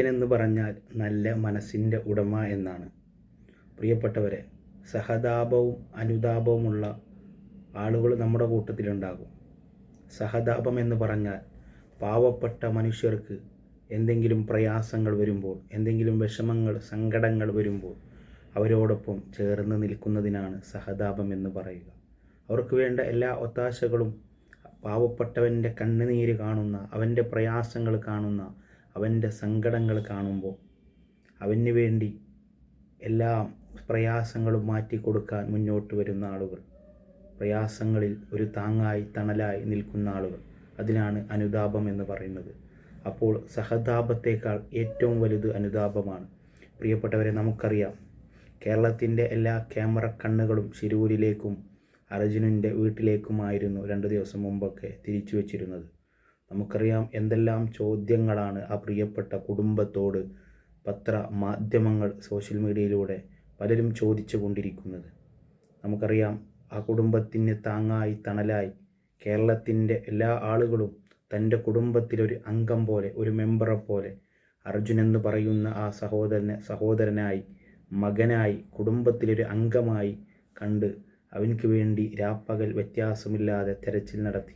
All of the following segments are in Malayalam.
മനുഷ്യനെന്ന് പറഞ്ഞാൽ നല്ല മനസ്സിന്റെ ഉടമ എന്നാണ്. പ്രിയപ്പെട്ടവരെ സഹതാപവും അനുതാപവുമുള്ള ആളുകൾ നമ്മുടെ കൂട്ടത്തിലുണ്ടാകും. സഹതാപം എന്ന് പറഞ്ഞാൽ പാവപ്പെട്ട മനുഷ്യർക്ക് എന്തെങ്കിലും പ്രയാസങ്ങൾ വരുമ്പോൾ എന്തെങ്കിലും വിഷമങ്ങൾ സങ്കടങ്ങൾ വരുമ്പോൾ അവരോടൊപ്പം ചേർന്ന് നിൽക്കുന്നതിനാണ് സഹതാപം എന്ന് പറയുക. അവർക്ക് വേണ്ട എല്ലാ ഒത്താശകളും പാവപ്പെട്ടവന്റെ കണ്ണുനീര് കാണുന്ന അവന്റെ പ്രയാസങ്ങൾ കാണുന്ന അവന്റെ സങ്കടങ്ങൾ കാണുമ്പോൾ അവന് വേണ്ടി എല്ലാ പ്രയാസങ്ങളും മാറ്റിക്കൊടുക്കാൻ മുന്നോട്ട് വരുന്ന ആളുകൾ. പ്രയാസങ്ങളിൽ ഒരു താങ്ങായി തണലായി നിൽക്കുന്ന ആളുകൾ. അതിനാണ് അനുതാപം എന്ന് പറയുന്നത്. അപ്പോൾ സഹതാപത്തേക്കാൾ ഏറ്റവും വലുത് അനുതാപമാണ്. പ്രിയപ്പെട്ടവരെ നമുക്കറിയാം കേരളത്തിന്റെ എല്ലാ ക്യാമറ കണ്ണുകളും ശിരൂരിലേക്കും അർജുനന്റെ വീട്ടിലേക്കുമായിരുന്നു രണ്ട് ദിവസം മുമ്പൊക്കെ തിരിച്ചു വച്ചിരുന്നത്. നമുക്കറിയാം എന്തെല്ലാം ചോദ്യങ്ങളാണ് ആ പ്രിയപ്പെട്ട കുടുംബത്തോട് പത്ര മാധ്യമങ്ങൾ സോഷ്യൽ മീഡിയയിലൂടെ പലരും ചോദിച്ചു കൊണ്ടിരിക്കുന്നത്. നമുക്കറിയാം ആ കുടുംബത്തിന് താങ്ങായി തണലായി കേരളത്തിന്റെ എല്ലാ ആളുകളും തന്റെ കുടുംബത്തിലൊരു അംഗം പോലെ ഒരു മെമ്പറെ പോലെ അർജുൻ എന്ന് പറയുന്ന ആ സഹോദരനെ സഹോദരനായി മകനായി കുടുംബത്തിലൊരു അംഗമായി കണ്ട് അവനക്ക് വേണ്ടി രാപ്പകൽ വ്യത്യാസമില്ലാതെ തെരച്ചിൽ നടത്തി.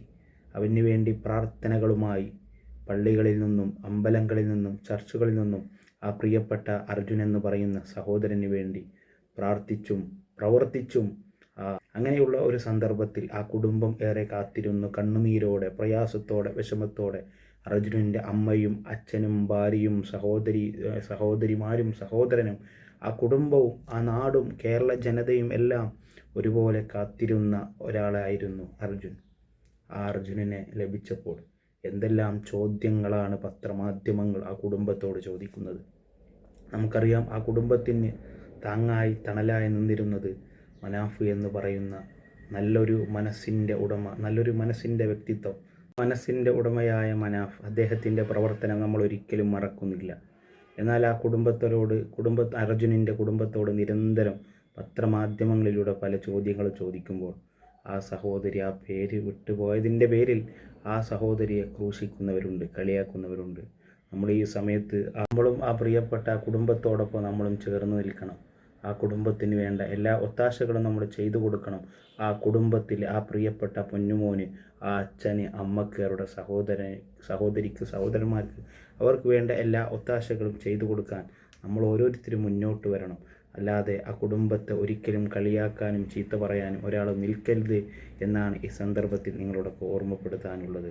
അവന് വേണ്ടി പ്രാർത്ഥനകളുമായി പള്ളികളിൽ നിന്നും അമ്പലങ്ങളിൽ നിന്നും ചർച്ചുകളിൽ നിന്നും ആ പ്രിയപ്പെട്ട അർജുൻ എന്ന് പറയുന്ന സഹോദരന് വേണ്ടി പ്രാർത്ഥിച്ചും പ്രവർത്തിച്ചും അങ്ങനെയുള്ള ഒരു സന്ദർഭത്തിൽ ആ കുടുംബം ഏറെ കാത്തിരുന്നു. കണ്ണുനീരോടെ പ്രയാസത്തോടെ വിഷമത്തോടെ അർജുനന്റെ അമ്മയും അച്ഛനും ഭാര്യയും സഹോദരി സഹോദരിമാരും സഹോദരനും ആ കുടുംബവും ആ നാടും കേരള ജനതയും എല്ലാം ഒരുപോലെ കാത്തിരുന്ന ഒരാളായിരുന്നു അർജുൻ. അർജുനനെ ലഭിച്ചപ്പോൾ എന്തെല്ലാം ചോദ്യങ്ങളാണ് പത്രമാധ്യമങ്ങൾ ആ കുടുംബത്തോട് ചോദിക്കുന്നത്? നമുക്കറിയാം ആ കുടുംബത്തിന് താങ്ങായി തണലായി നിന്നിരുന്നത് മനാഫ് എന്ന് പറയുന്ന നല്ലൊരു മനസ്സിന്റെ ഉടമ നല്ലൊരു മനസ്സിന്റെ വ്യക്തിത്വം. മനസ്സിന്റെ ഉടമയായ മനാഫ് അദ്ദേഹത്തിന്റെ പ്രവർത്തനം നമ്മൾ ഒരിക്കലും മറക്കുന്നില്ല. എന്നാൽ ആ കുടുംബത്തോട് കുടുംബ അർജുനന്റെ കുടുംബത്തോട് നിരന്തരം പത്രമാധ്യമങ്ങളിലൂടെ പല ചോദ്യങ്ങൾ ചോദിക്കുമ്പോൾ ആ സഹോദരി ആ പേര് വിട്ടുപോയതിന്റെ പേരിൽ ആ സഹോദരിയെ ക്രൂശിക്കുന്നവരുണ്ട് കളിയാക്കുന്നവരുണ്ട്. നമ്മൾ ഈ സമയത്ത് നമ്മളും ആ പ്രിയപ്പെട്ട ആ കുടുംബത്തോടൊപ്പം നമ്മളും ചേർന്ന് നിൽക്കണം. ആ കുടുംബത്തിന് വേണ്ട എല്ലാ ഒത്താശകളും നമ്മൾ ചെയ്തു കൊടുക്കണം. ആ കുടുംബത്തിൽ ആ പ്രിയപ്പെട്ട പൊന്നുമോന് ആ അച്ഛന് അമ്മയ്ക്ക് അവരുടെ സഹോദര സഹോദരിക്ക് സഹോദരന്മാർക്ക് അവർക്ക് വേണ്ട എല്ലാ ഒത്താശകളും ചെയ്തു കൊടുക്കാൻ നമ്മൾ ഓരോരുത്തരും മുന്നോട്ട് വരണം. അല്ലാതെ ആ കുടുംബത്തെ ഒരിക്കലും കളിയാക്കാനും ചീത്ത പറയാനും ഒരാൾ നിൽക്കരുത് എന്നാണ് ഈ സന്ദർഭത്തിൽ നിങ്ങളോടൊക്കെ ഓർമ്മപ്പെടുത്താനുള്ളത്.